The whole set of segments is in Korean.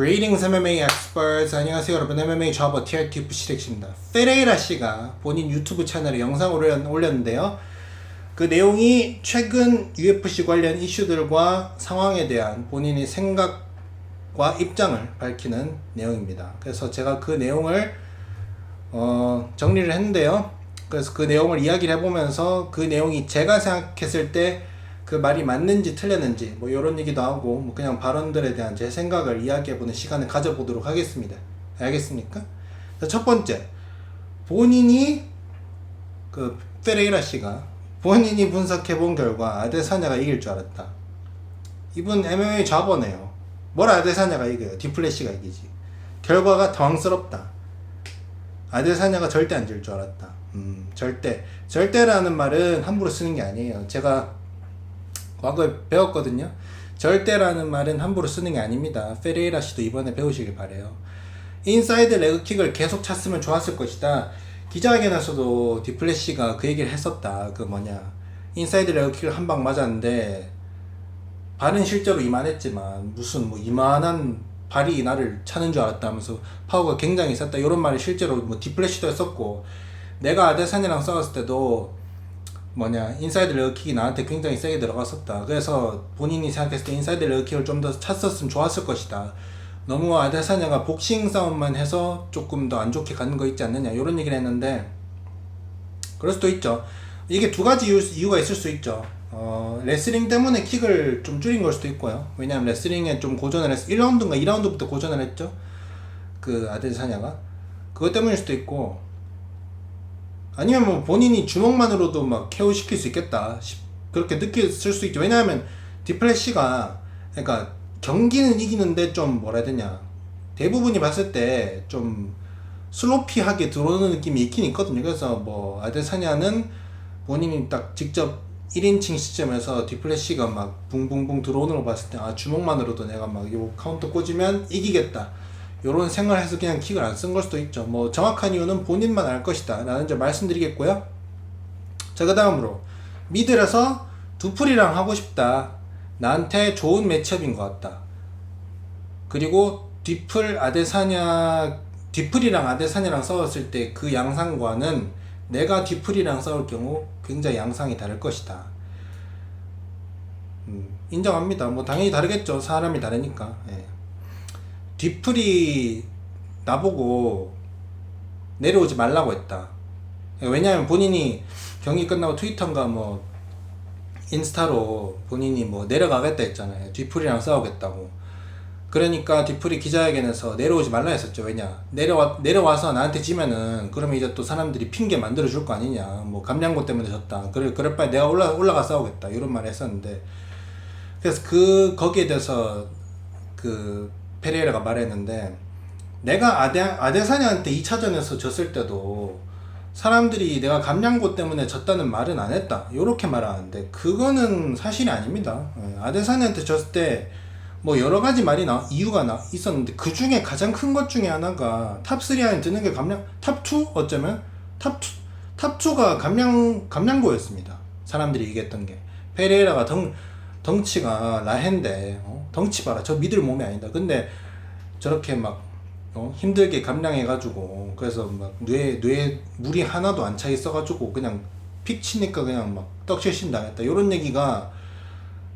Greetings MMA experts. 안녕하세요 여러분. MMA 좌버 TRT 부시렉입니다. 페레이라 씨가 본인 유튜브 채널에 영상을 올렸- 올렸는데요. 그 내용이 최근 UFC 관련 이슈들과 상황에 대한 본인의 생각과 입장을 밝히는 내용입니다. 그래서 제가 그 내용을 어, 정리를 했는데요. 그래서 그 내용을 이야기를 해보면서 그 내용이 제가 생각했을 때 그 말이 맞는지 틀렸는지 뭐 이런 얘기도 하고 뭐 그냥 발언들에 대한 제 생각을 이야기해보는 시간을 가져보도록 하겠습니다. 알겠습니까? 자, 첫 번째 본인이 그 페레이라 씨가 본인이 분석해본 결과 아데사냐가 이길 줄 알았다. 이분 MMA 좌버네요. 뭘 아데사냐가 이겨요? 디플래시가 이기지. 결과가 당황스럽다. 아데사냐가 절대 안 질 줄 알았다. 음, 절대. 절대라는 말은 함부로 쓰는 게 아니에요. 제가 과거에 배웠거든요. 절대라는 말은 함부로 쓰는 게 아닙니다. 페레이라 씨도 이번에 배우시길 바래요. 인사이드 레그킥을 계속 찼으면 좋았을 것이다. 기자회견에서도 디플래시가 그 얘기를 했었다. 그 뭐냐. 인사이드 레그킥을 한 방 맞았는데 발은 실제로 이만했지만 무슨 뭐 이만한 발이 나를 차는 줄 알았다면서 파워가 굉장히 셌다. 이런 말을 실제로 뭐 디플래시도 했었고 내가 아데산이랑 싸웠을 때도 뭐냐 인사이드 레어킥이 나한테 굉장히 세게 들어갔었다. 그래서 본인이 생각했을 때 인사이드 레어킥을 좀 더 찼었으면 좋았을 것이다. 너무 아데사냐가 복싱 싸움만 해서 조금 더 안 좋게 가는 거 있지 않느냐 이런 얘기를 했는데 그럴 수도 있죠. 이게 두 가지 이유, 이유가 있을 수 있죠. 어, 레슬링 때문에 킥을 좀 줄인 걸 수도 있고요. 왜냐하면 레슬링에 좀 고전을 했어. 1라운드인가 2라운드부터 고전을 했죠. 그 아데사냐가. 그것 때문일 수도 있고 아니면 뭐 본인이 주먹만으로도 막 KO 시킬 수 있겠다 싶- 그렇게 느꼈을 수 있죠 왜냐하면 디플래시가 그러니까 경기는 이기는데 좀 뭐라 해야 되냐. 대부분이 봤을 때 좀 슬로피하게 들어오는 느낌이 있긴 있거든요. 그래서 뭐 아데사냐는 본인이 딱 직접 1인칭 시점에서 디플래시가 막 붕붕붕 들어오는 걸 봤을 때 아 주먹만으로도 내가 막 요 카운터 꽂으면 이기겠다 요런 생각을 해서 그냥 킥을 안 쓴 걸 수도 있죠. 뭐 정확한 이유는 본인만 알 것이다. 라는 점 말씀드리겠고요. 자, 그 다음으로 미들에서 두풀이랑 하고 싶다. 나한테 좋은 매치업인 것 같다. 그리고 뒤풀 아데사냐, 뒤풀이랑 아데사냐랑 싸웠을 때 그 양상과는 내가 뒤풀이랑 싸울 경우 굉장히 양상이 다를 것이다. 음, 인정합니다. 뭐 당연히 다르겠죠. 사람이 다르니까. 예. 뒤풀이 나보고 내려오지 말라고 했다. 왜냐하면 본인이 경기 끝나고 트위터인가 뭐 인스타로 본인이 뭐 내려가겠다 했잖아요. 뒤풀이랑 싸우겠다고. 그러니까 뒤풀이 기자회견에서 내려오지 말라 했었죠. 왜냐 내려와 내려와서 나한테 지면은 그러면 이제 또 사람들이 핑계 만들어 줄 거 아니냐. 뭐 감량고 때문에 졌다. 그래 그럴 바에 내가 올라 올라가 싸우겠다. 이런 말 했었는데 그래서 그 거기에 대해서 그 페레이라가 말했는데 내가 아데 아데사냐한테 2차전에서 졌을 때도 사람들이 내가 감량고 때문에 졌다는 말은 안 했다. 요렇게 말하는데 그거는 사실이 아닙니다. 예, 아데사냐한테 졌을 때 뭐 여러 가지 말이 나 이유가 나 있었는데 그 중에 가장 큰 것 중에 하나가 탑3 안에 드는 게 감량 탑2 어쩌면 탑2 탑2가 감량 감량고였습니다. 사람들이 얘기했던 게 페레이라가 덩 덩치가 라헨데 어? 덩치 봐라 저 믿을 몸이 아니다. 근데 저렇게 막 어? 힘들게 감량해가지고 그래서 막뇌 뇌에 물이 하나도 안 차 있어가지고 그냥 픽 치니까 그냥 막 떡실신 당했다. 이런 얘기가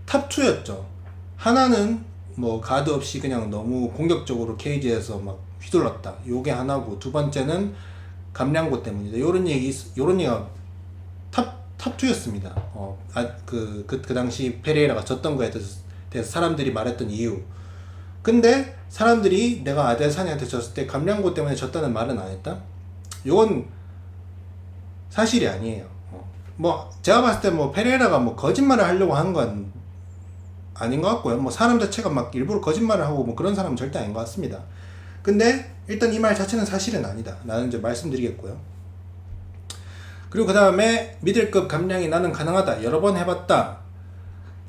탑 2였죠. 하나는 뭐 가드 없이 그냥 너무 공격적으로 케이지에서 막 휘둘렀다. 요게 하나고 두 번째는 감량고 때문이다. 요런 얘기 있- 요런 얘기가 탑, 탑 2였습니다. 어, 아, 그, 그, 그 당시 페레이라가 졌던 거에 대해서, 대해서 사람들이 말했던 이유. 근데 사람들이 내가 아데사니한테 졌을 때 감량고 때문에 졌다는 말은 안 했다? 요건 사실이 아니에요. 어. 뭐, 제가 봤을 때 뭐 페레이라가 뭐 거짓말을 하려고 한 건 아닌 것 같고요. 뭐 사람 자체가 막 일부러 거짓말을 하고 뭐 그런 사람은 절대 아닌 것 같습니다. 근데 일단 이 말 자체는 사실은 아니다. 라는 점 말씀드리겠고요. 그리고 그 다음에 미들급 감량이 나는 가능하다. 여러 번 해봤다.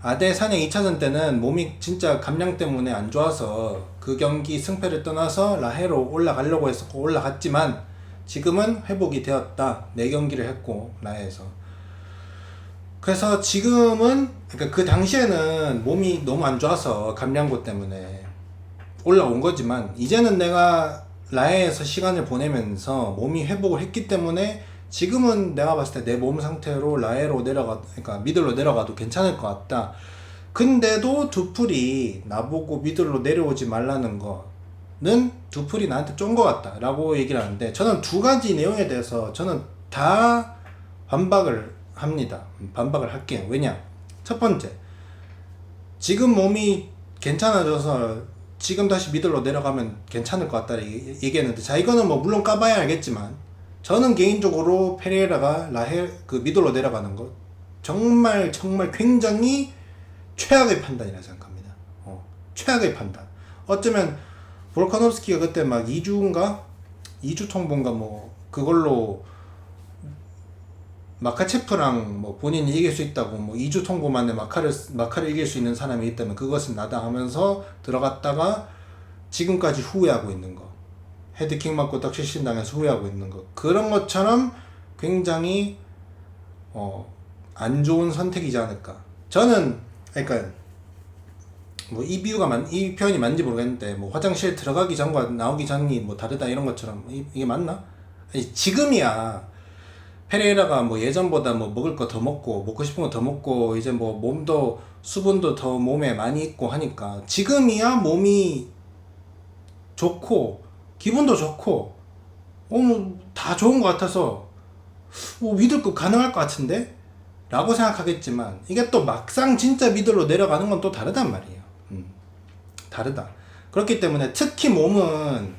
아대 사냥 2차전 때는 몸이 진짜 감량 때문에 안 좋아서 그 경기 승패를 떠나서 라해로 올라가려고 했었고 올라갔지만 지금은 회복이 되었다. 4경기를 했고 라해에서. 그래서 지금은 그러니까 그 당시에는 몸이 너무 안 좋아서 감량고 때문에 올라온 거지만 이제는 내가 라해에서 시간을 보내면서 몸이 회복을 했기 때문에 지금은 내가 봤을 때 내 몸 상태로 라해로 내려가 그러니까 미들로 내려가도 괜찮을 것 같다. 근데도 두풀이 나보고 미들로 내려오지 말라는 거는 두풀이 나한테 쫀 것 같다라고 얘기를 하는데 저는 두 가지 내용에 대해서 저는 다 반박을 합니다. 음, 반박을 할게요. 왜냐? 첫 번째, 지금 몸이 괜찮아져서 지금 다시 미들로 내려가면 괜찮을 것 같다 얘기- 얘기했는데 자 이거는 뭐 물론 까봐야 알겠지만 저는 개인적으로 페레라가 라헬 그 미들로 내려가는 것 정말 정말 굉장히 최악의 판단이라 생각합니다. 어, 최악의 판단. 어쩌면 볼카nov스키가 그때 막 2주인가 2주 통보인가 뭐 그걸로 마카체프랑 뭐 본인이 이길 수 있다고 뭐 2주 통보 만에 마카를 마카를 이길 수 있는 사람이 있다면 그것은 나다 하면서 들어갔다가 지금까지 후회하고 있는 거 헤드킥 맞고 떡실신 당해서 후회하고 있는 거 그런 것처럼 굉장히 어 안 좋은 선택이지 않을까. 저는 그러니까 뭐이 비유가 만, 이 표현이 맞는지 모르겠는데 뭐 화장실 들어가기 전과 나오기 전이 뭐 다르다 이런 것처럼 이, 이게 맞나? 아니, 지금이야. 페레이라가 뭐 예전보다 뭐 먹을 거 더 먹고 먹고 싶은 거 더 먹고 이제 뭐 몸도 수분도 더 몸에 많이 있고 하니까 지금이야 몸이 좋고 기분도 좋고 어뭐다 좋은 것 같아서 뭐 미들급 가능할 것 같은데? 라고 생각하겠지만 이게 또 막상 진짜 미들로 내려가는 건 또 다르단 말이에요. 음, 다르다. 그렇기 때문에 특히 몸은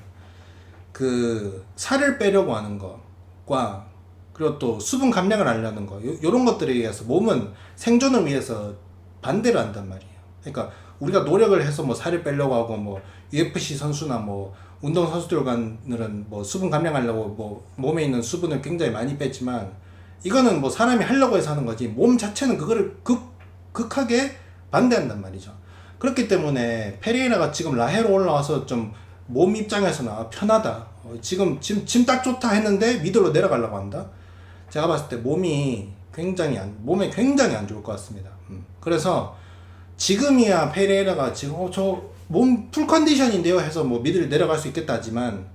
그 살을 빼려고 하는 것과 그리고 또 수분 감량을 하려는 거 요, 요런 것들에 의해서 몸은 생존을 위해서 반대를 한단 말이에요. 그러니까 우리가 노력을 해서 뭐 살을 빼려고 하고 뭐 UFC 선수나 뭐 운동 선수들과는 뭐 수분 감량하려고 뭐 몸에 있는 수분을 굉장히 많이 뺐지만 이거는 뭐 사람이 하려고 해서 하는 거지 몸 자체는 그거를 극 극하게 반대한단 말이죠. 그렇기 때문에 페레이라가 지금 라헤로 올라와서 좀 몸 입장에서는 아, 편하다. 어, 지금 지금 지금 딱 좋다 했는데 미들로 내려가려고 한다. 제가 봤을 때 몸이 굉장히 안 몸에 굉장히 안 좋을 것 같습니다. 음. 그래서 지금이야 페레이라가 지금 어, 저몸 풀 컨디션인데요 해서 뭐 미들 내려갈 수 있겠다 하지만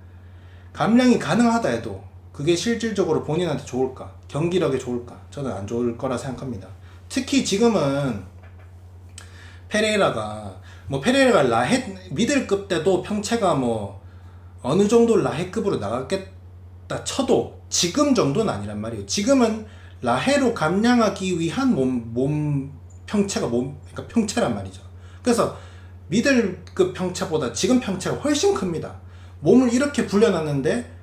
감량이 가능하다 해도 그게 실질적으로 본인한테 좋을까? 경기력에 좋을까? 저는 안 좋을 거라 생각합니다. 특히 지금은 페레이라가 뭐 페레이라가 라헤 미들급 때도 평체가 뭐 어느 정도 라헤급으로 나갔겠다 쳐도 지금 정도는 아니란 말이에요. 지금은 라헤로 감량하기 위한 몸, 몸 평체가 몸 그러니까 평체란 말이죠 그래서 미들급 평체보다 지금 평체가 훨씬 큽니다 몸을 이렇게 불려놨는데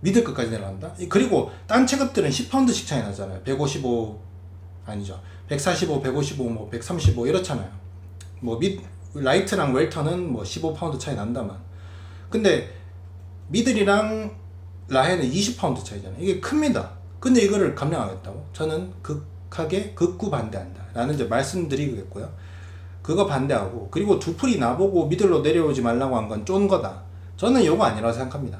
미들급까지 내려간다? 이- 그리고 딴 체급들은 10파운드씩 차이 나잖아요. 155 아니죠. 145, 155, 뭐 135 이렇잖아요. 뭐 미, 라이트랑 웰터는 뭐 15파운드 차이 난다만. 근데 미들이랑 라헬은 20파운드 차이잖아요. 이게 큽니다. 근데 이거를 감량하겠다고? 저는 극하게 극구 반대한다. 라는 이제 말씀드리겠고요. 그거 반대하고 그리고 두풀이 나보고 미들로 내려오지 말라고 한 건 쫀 거다. 저는 요거 아니라고 생각합니다.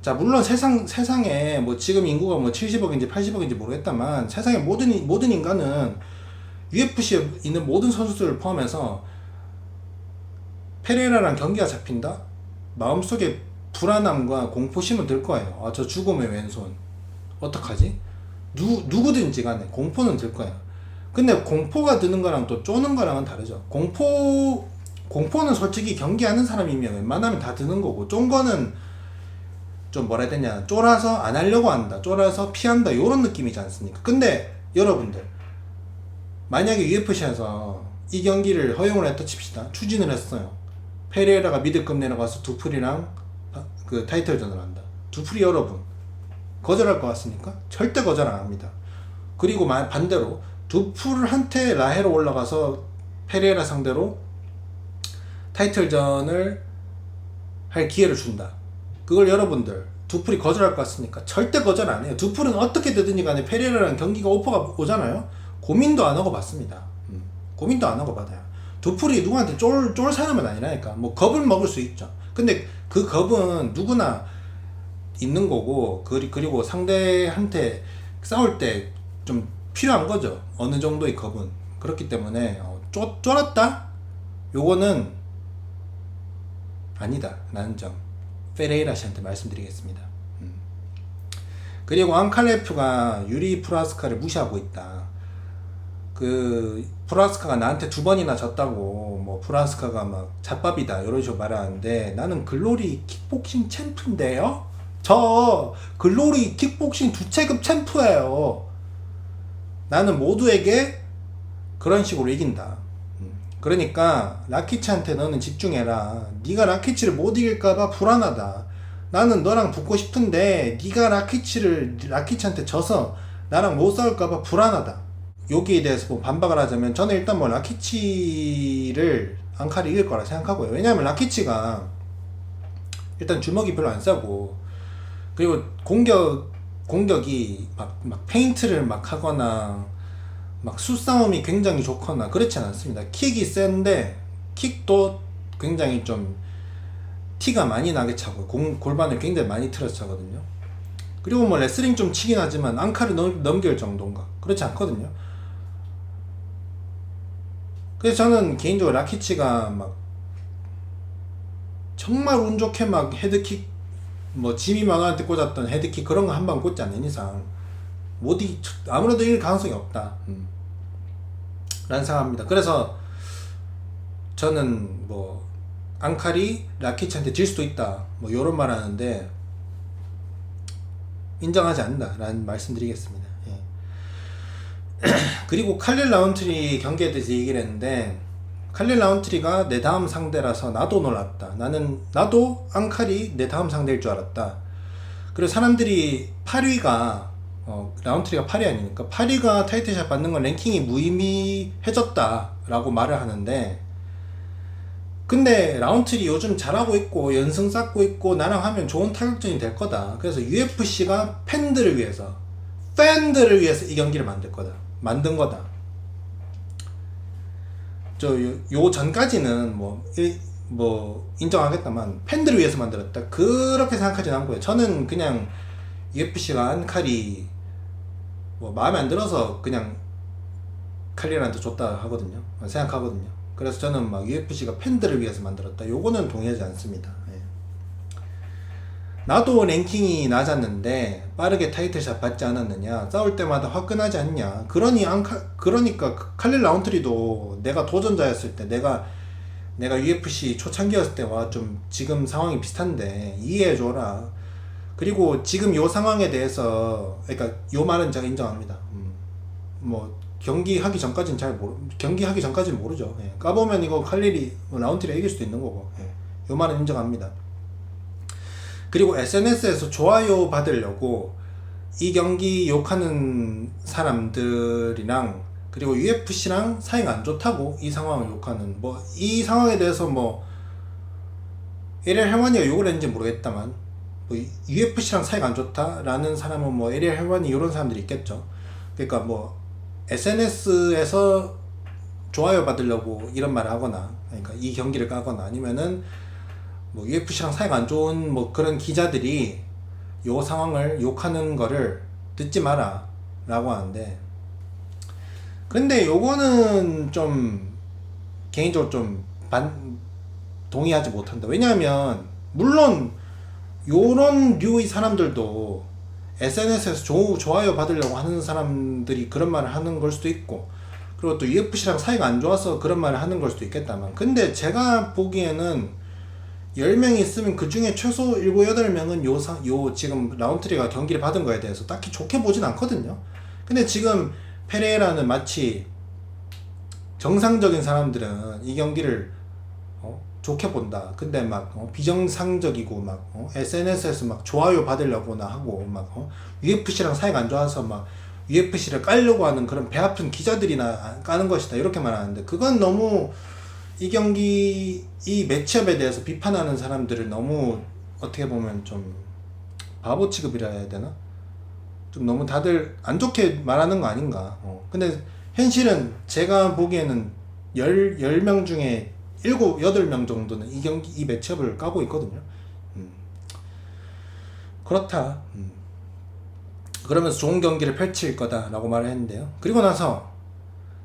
자 물론 세상 세상에 뭐 지금 인구가 뭐 70억인지 80억인지 모르겠다만 세상의 모든 이- 모든 인간은 UFC에 있는 모든 선수들을 포함해서 페레라랑 경기가 잡힌다 마음속에 불안함과 공포심은 들 거예요. 아 저 죽음의 왼손 어떡하지? 누 누구든지 간에 공포는 들 거예요. 근데 공포가 드는 거랑 또 쪼는 거랑은 다르죠. 공포 공포는 솔직히 경기하는 사람이면 웬만하면 다 드는 거고 쫀 거는 좀 뭐라 해야 되냐 쫄아서 안 하려고 한다 쫄아서 피한다 요런 느낌이지 않습니까? 근데 여러분들 만약에 UFC에서 이 경기를 허용을 했다 칩시다. 추진을 했어요. 페레라가 미드급 내려가서 두풀이랑 바- 그 타이틀전을 한다. 두풀이 여러분 거절할 것 같습니까? 절대 거절 안 합니다 그리고 마- 반대로 두풀한테 라헤로 올라가서 페레라 상대로 타이틀전을 할 기회를 준다 그걸 여러분들 두풀이 거절할 것 같습니까? 절대 거절 안 해요. 두풀은 어떻게 되든지 간에 페레라랑 경기가 오퍼가 오잖아요. 고민도 안 하고 받습니다. 음, 고민도 안 하고 받아요. 두풀이 누구한테 쫄, 쫄 사람은 아니라니까. 뭐 겁을 먹을 수 있죠. 근데 그 겁은 누구나 있는 거고 그리, 그리고 상대한테 싸울 때 좀 필요한 거죠. 어느 정도의 겁은. 그렇기 때문에 어, 쫄, 쫄았다? 요거는 아니다 라는 점 페레이라 씨한테 말씀드리겠습니다. 음. 그리고 앙칼레프가 유리 프라스카를 무시하고 있다. 그 프라스카가 나한테 두 번이나 졌다고 뭐 프라스카가 막 잡밥이다 이런 식으로 말하는데 나는 글로리 킥복싱 챔프인데요. 저 글로리 킥복싱 두 체급 챔프예요. 나는 모두에게 그런 식으로 이긴다. 음. 그러니까 라키치한테 너는 집중해라. 네가 라키치를 못 이길까봐 불안하다. 나는 너랑 붙고 싶은데 네가 라키치를 라키치한테 져서 나랑 못 싸울까봐 불안하다. 여기에 대해서 뭐 반박을 하자면 저는 일단 뭐 라키치를 앙칼이 이길 거라 생각하고요. 왜냐하면 라키치가 일단 주먹이 별로 안 싸고 그리고 공격 공격이 막, 막 페인트를 막 하거나 막 수싸움이 굉장히 좋거나 그렇진 않습니다. 킥이 센데 킥도 굉장히 좀 티가 많이 나게 차고 공, 골반을 굉장히 많이 틀어서 차거든요. 그리고 뭐 레슬링 좀 치긴 하지만 앙카를 넘, 넘길 정도인가 그렇지 않거든요. 그래서 저는 개인적으로 라키치가 막 정말 운 좋게 막 헤드킥 뭐 지미 마누한테 꽂았던 헤드킥 그런 거 한 방 꽂지 않는 이상 못 이, 아무래도 이길 가능성이 없다. 음. 라는 생각합니다. 그래서 저는 뭐 앙칼이 라키치한테 질 수도 있다. 뭐 이런 말 하는데 인정하지 않는다 라는 말씀드리겠습니다. 예. 그리고 칼릴 라운트리 경기에 대해서 얘기를 했는데 칼릴 라운트리가 내 다음 상대라서 나도 놀랐다. 나는 나도 앙칼이 내 다음 상대일 줄 알았다. 그리고 사람들이 8위가 어, 라운트리가 8위 아니니까 8위가 타이틀샷 받는 건 랭킹이 무의미해졌다라고 말을 하는데 근데 라운트리 요즘 잘하고 있고 연승 쌓고 있고 나랑 하면 좋은 타격전이 될 거다. 그래서 UFC가 팬들을 위해서 팬들을 위해서 이 경기를 만들 거다. 만든 거다. 저 요 전까지는 뭐, 일, 뭐 인정하겠다만 팬들을 위해서 만들었다. 그렇게 생각하진 않고요. 저는 그냥 UFC가 한 칼이 뭐 마음에 안 들어서 그냥 칼리한테 줬다 하거든요. 생각하거든요. 그래서 저는 막 UFC가 팬들을 위해서 만들었다. 요거는 동의하지 않습니다. 예. 나도 랭킹이 낮았는데 빠르게 타이틀샷 받지 않았느냐 싸울 때마다 화끈하지 않냐 그러니 안카 그러니까 칼릴 라운트리도 내가 도전자였을 때 내가 내가 UFC 초창기였을 때와 좀 지금 상황이 비슷한데 이해해줘라 그리고 지금 요 상황에 대해서 그러니까 요 말은 제가 인정합니다 음, 뭐 경기 하기 전까지는 잘 모르 경기 하기 전까지는 모르죠 예. 까보면 이거 칼릴이 뭐 라운트리 이길 수도 있는 거고 예. 요 말은 인정합니다 그리고 SNS에서 좋아요 받으려고 이 경기 욕하는 사람들이랑 그리고 UFC랑 사이가 안 좋다고 이 상황을 욕하는 뭐 이 상황에 대해서 뭐 에리얼 헬완이가 욕을 했는지 모르겠다만 뭐 UFC랑 사이가 안 좋다라는 사람은 뭐 에리얼 헬완이 이런 사람들이 있겠죠. 그러니까 뭐 SNS에서 좋아요 받으려고 이런 말을 하거나 그러니까 이 경기를 까거나 아니면은 뭐 UFC랑 사이가 안 좋은 뭐 그런 기자들이 요 상황을 욕하는 거를 듣지 마라 라고 하는데 근데 요거는 좀 개인적으로 좀 반 동의하지 못한다. 왜냐하면 물론 요런 류의 사람들도 SNS에서 조, 좋아요 받으려고 하는 사람들이 그런 말을 하는 걸 수도 있고 그리고 또 UFC랑 사이가 안 좋아서 그런 말을 하는 걸 수도 있겠다만. 근데 제가 보기에는 10명이 있으면 그 중에 최소 7, 8명은 요, 사, 요 지금 라운트리가 경기를 받은 거에 대해서 딱히 좋게 보진 않거든요. 근데 지금 페레라는 마치 정상적인 사람들은 이 경기를 어, 좋게 본다. 근데 막 어, 비정상적이고 막 어, SNS에서 막 좋아요 받으려고나 하고 막 어, UFC랑 사이가 안 좋아서 막 UFC를 깔려고 하는 그런 배 아픈 기자들이나 까는 것이다. 이렇게 말하는데 그건 너무 이 경기 이 매치업에 대해서 비판하는 사람들을 너무 어떻게 보면 좀 바보 취급이라 해야 되나? 좀 너무 다들 안 좋게 말하는 거 아닌가? 어. 근데 현실은 제가 보기에는 열, 10명 중에 7, 8명 정도는 이 경기, 이 매치업을 까고 있거든요. 음. 그렇다. 음. 그러면서 좋은 경기를 펼칠 거다라고 말을 했는데요. 그리고 나서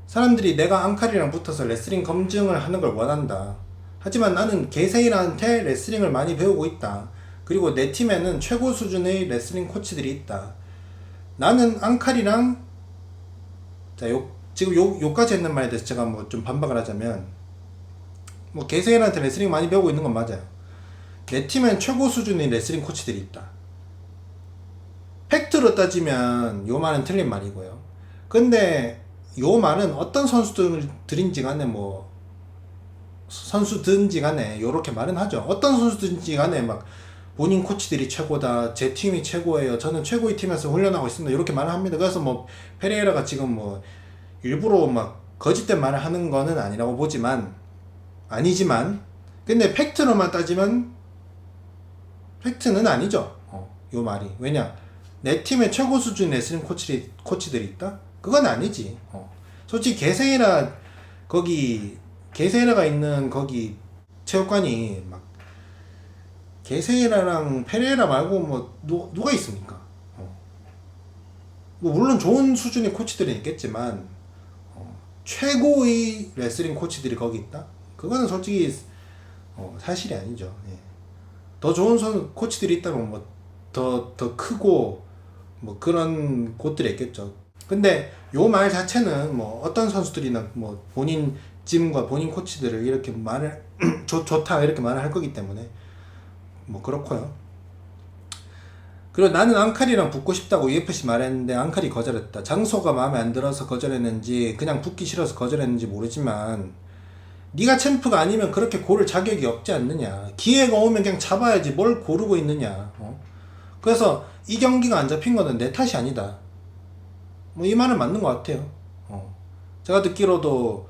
사람들이 내가 앙칼이랑 붙어서 레슬링 검증을 하는 걸 원한다. 하지만 나는 게세인한테 레슬링을 많이 배우고 있다. 그리고 내 팀에는 최고 수준의 레슬링 코치들이 있다. 나는 앙칼이랑 자, 요, 지금 요, 요까지 했는 말에 대해서 제가 뭐 좀 반박을 하자면 뭐 게세인한테 레슬링 많이 배우고 있는 건 맞아요. 내 팀엔 최고 수준의 레슬링 코치들이 있다. 팩트로 따지면 요 말은 틀린 말이고요. 근데 요 말은 어떤 선수들인지 간에 뭐 선수든지 간에 요렇게 말은 하죠. 어떤 선수든지 간에 막 본인 코치들이 최고다. 제 팀이 최고예요. 저는 최고의 팀에서 훈련하고 있습니다. 이렇게 말을 합니다. 그래서 뭐 페레이라가 지금 뭐 일부러 막 거짓된 말을 하는 거는 아니라고 보지만 아니지만 근데 팩트로만 따지면 팩트는 아니죠. 어, 요 말이. 왜냐? 내 팀에 최고 수준 레슬링 코치, 코치들이 있다? 그건 아니지. 어. 솔직히 개세이라 거기 개세이라가 있는 거기 체육관이 막 개세이라랑 페레이라 말고 뭐 누, 누가 있습니까? 어. 뭐 물론 좋은 수준의 코치들이 있겠지만 어, 최고의 레슬링 코치들이 거기 있다? 그거는 솔직히 어, 사실이 아니죠. 예. 더 좋은 선 코치들이 있다면 뭐 더더 크고 뭐 그런 곳들이 있겠죠. 근데 요 말 자체는 뭐 어떤 선수들이나 뭐 본인 짐과 본인 코치들을 이렇게 말을 좋, 좋다 이렇게 말을 할 거기 때문에 뭐 그렇고요. 그리고 나는 앙칼이랑 붙고 싶다고 UFC 말했는데 앙칼이 거절했다. 장소가 마음에 안 들어서 거절했는지 그냥 붙기 싫어서 거절했는지 모르지만 네가 챔프가 아니면 그렇게 고를 자격이 없지 않느냐. 기회가 오면 그냥 잡아야지 뭘 고르고 있느냐. 어? 그래서 이 경기가 안 잡힌 거는 내 탓이 아니다. 뭐 이 말은 맞는 것 같아요. 어. 제가 듣기로도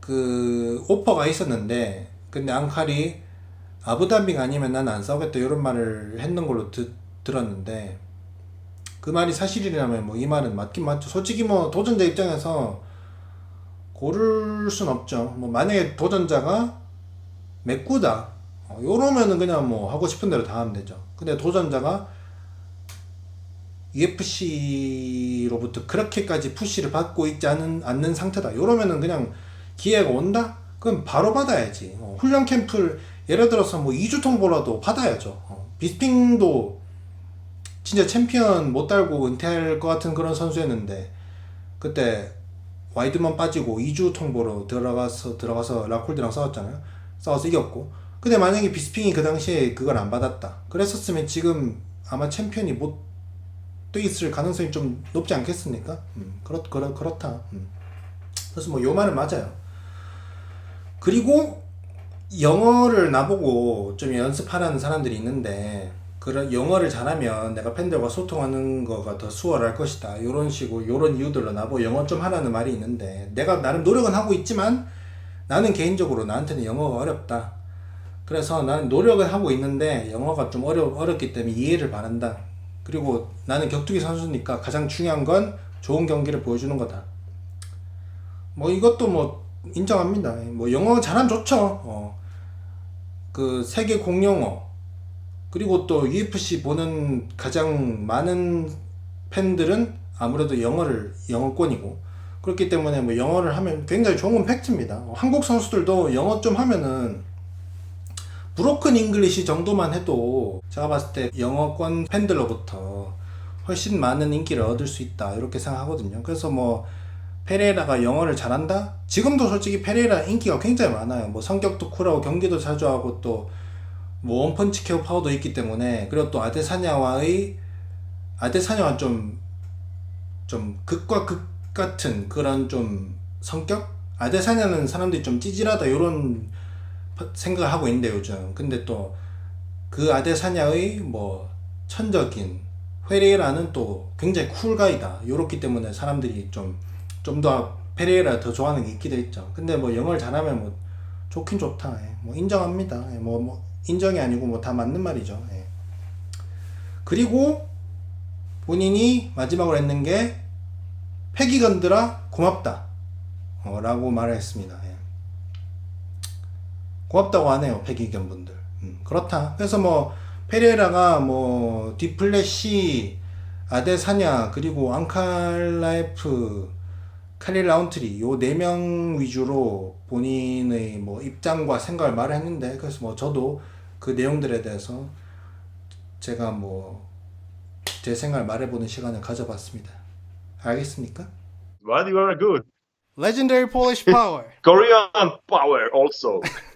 그 오퍼가 있었는데 근데 앙칼이 아부다비가 아니면 난 안 싸우겠다 이런 말을 했는 걸로 듣, 들었는데 그 말이 사실이라면 뭐 이 말은 맞긴 맞죠. 솔직히 뭐 도전자 입장에서 고를 순 없죠. 뭐 만약에 도전자가 맥구다. 어, 요러면은 그냥 뭐 하고 싶은 대로 다 하면 되죠. 근데 도전자가 UFC로부터 그렇게까지 푸시를 받고 있지 않은, 않는 상태다. 요러면은 그냥 기회가 온다? 그럼 바로 받아야지. 어, 훈련 캠프를 예를 들어서 뭐 2주 통보라도 받아야죠. 어, 비스핑도 진짜 챔피언 못 달고 은퇴할 것 같은 그런 선수였는데 그때 와이드만 빠지고 2주 통보로 들어가서 들어가서 라콜드랑 싸웠잖아요. 싸워서 이겼고. 근데 만약에 비스핑이 그 당시에 그걸 안 받았다. 그랬었으면 지금 아마 챔피언이 못 돼 있을 가능성이 좀 높지 않겠습니까? 음, 그렇 그렇 그렇다. 음. 그래서 뭐 요 말은 맞아요. 그리고 영어를 나보고 좀 연습하라는 사람들이 있는데 그런 영어를 잘하면 내가 팬들과 소통하는 거가 더 수월할 것이다. 이런 식으로 이런 이유들로 나보고 영어 좀 하라는 말이 있는데 내가 나름 노력은 하고 있지만 나는 개인적으로 나한테는 영어가 어렵다. 그래서 나는 노력을 하고 있는데 영어가 좀 어려 어렵기 때문에 이해를 바란다. 그리고 나는 격투기 선수니까 가장 중요한 건 좋은 경기를 보여주는 거다. 뭐 이것도 뭐 인정합니다. 뭐 영어 잘하면 좋죠. 어. 그 세계 공용어 그리고 또 UFC 보는 가장 많은 팬들은 아무래도 영어를 영어권이고 그렇기 때문에 뭐 영어를 하면 굉장히 좋은 팩트입니다. 어, 한국 선수들도 영어 좀 하면은 브로큰 잉글리시 정도만 해도 제가 봤을 때 영어권 팬들로부터 훨씬 많은 인기를 얻을 수 있다 이렇게 생각하거든요. 그래서 뭐 페레이라가 영어를 잘한다? 지금도 솔직히 페레이라 인기가 굉장히 많아요. 뭐 성격도 쿨하고 경기도 자주 하고 또 뭐 원펀치 케어 파워도 있기 때문에 그리고 또 아데사냐와의 아데사냐와 좀좀 극과 극 같은 그런 좀 성격? 아데사냐는 사람들이 좀 찌질하다 요런 생각을 하고 있는데 요즘 근데 또 그 아데사냐의 뭐 천적인 페레이라는 또 굉장히 쿨가이다 요렇기 때문에 사람들이 좀 좀 더 페레이라 더 좋아하는 게 있기도 있죠 근데 뭐 영어를 잘하면 뭐 좋긴 좋다 예. 뭐 인정합니다 예. 뭐, 뭐 인정이 아니고 뭐 다 맞는 말이죠 예. 그리고 본인이 마지막으로 했는 게 패기건들아 고맙다 어, 라고 말을 했습니다 예. 고맙다고 하네요 패기견 분들 음, 그렇다 그래서 뭐 페레라가 뭐 디플래시 아데사냐 그리고 앙칼라이프 칼릴 라운트리 요 네 명 위주로 본인의 뭐 입장과 생각을 말했는데 그래서 뭐 저도 그 내용들에 대해서 제가 뭐 제 생각을 말해보는 시간을 가져봤습니다. 알겠습니까? But you are good. Legendary Polish Power. Korean power also.